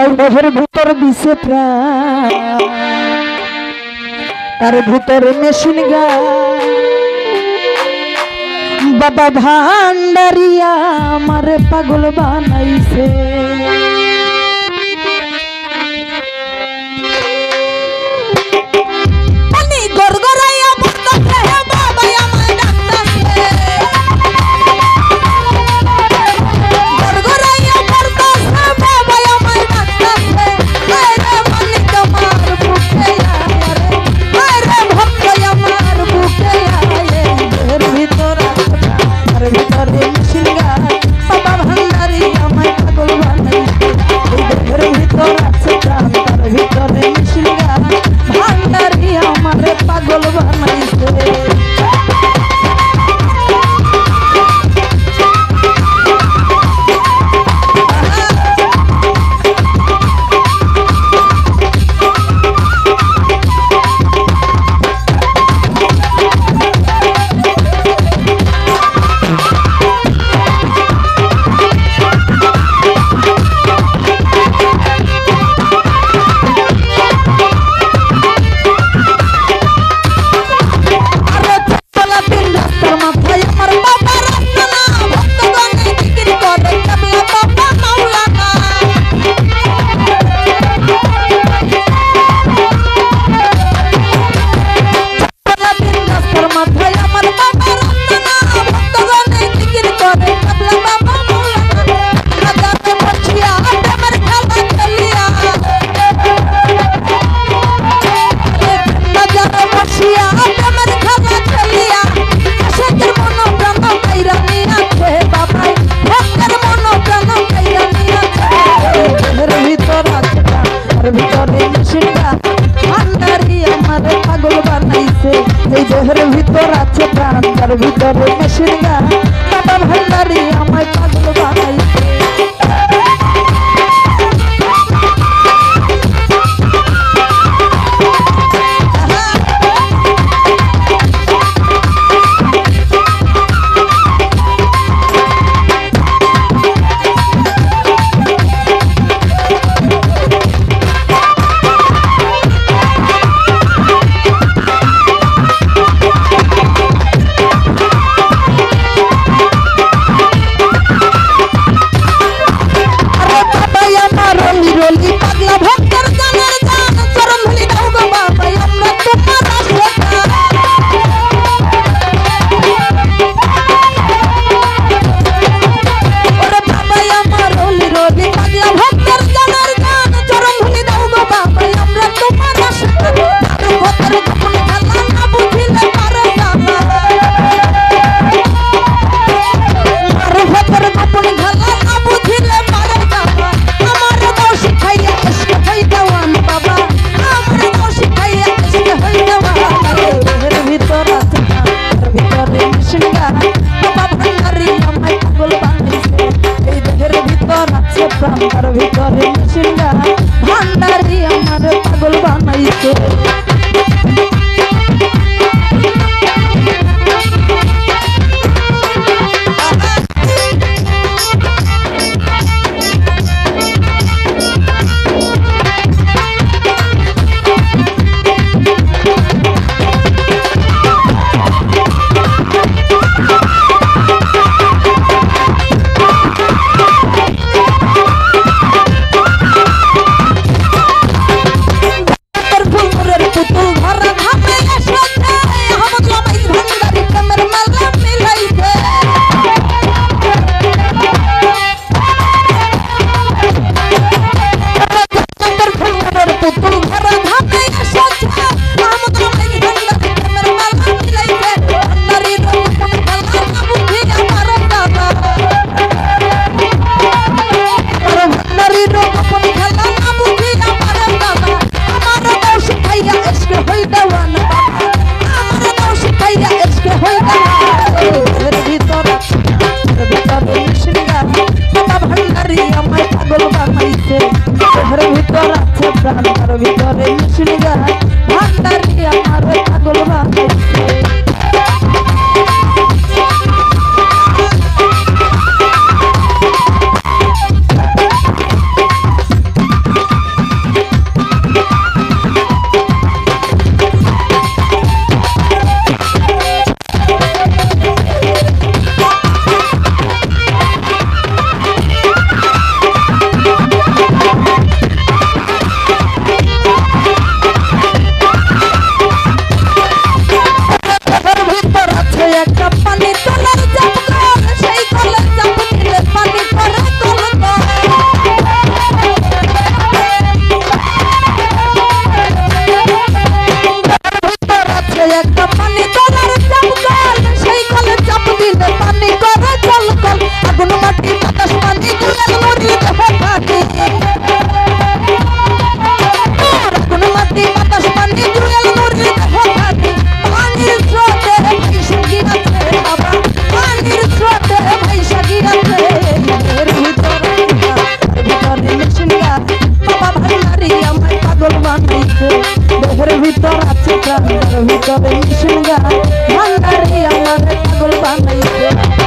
কালাই মেঘের ভুতর দিছে তার ভুতর মেশিন গা বাবা ভান্ডারিয়া আমার পাগল বানাইছে। সিংহা ভান্ডারি আমার পাগল বানাইছে। এই দেহের ভিতর আছে প্রাণ, তার ভিতরে মেশিন বাবা ভান্ডারি আমার পাগল বানাইছে। আমার ভিতরে ভান্ডারি আমার পাগল বানাইছো। আছে দেহের ভিতর আছে প্রাণের ভিতরে মিশন গান আমার পাগল বানাইছে।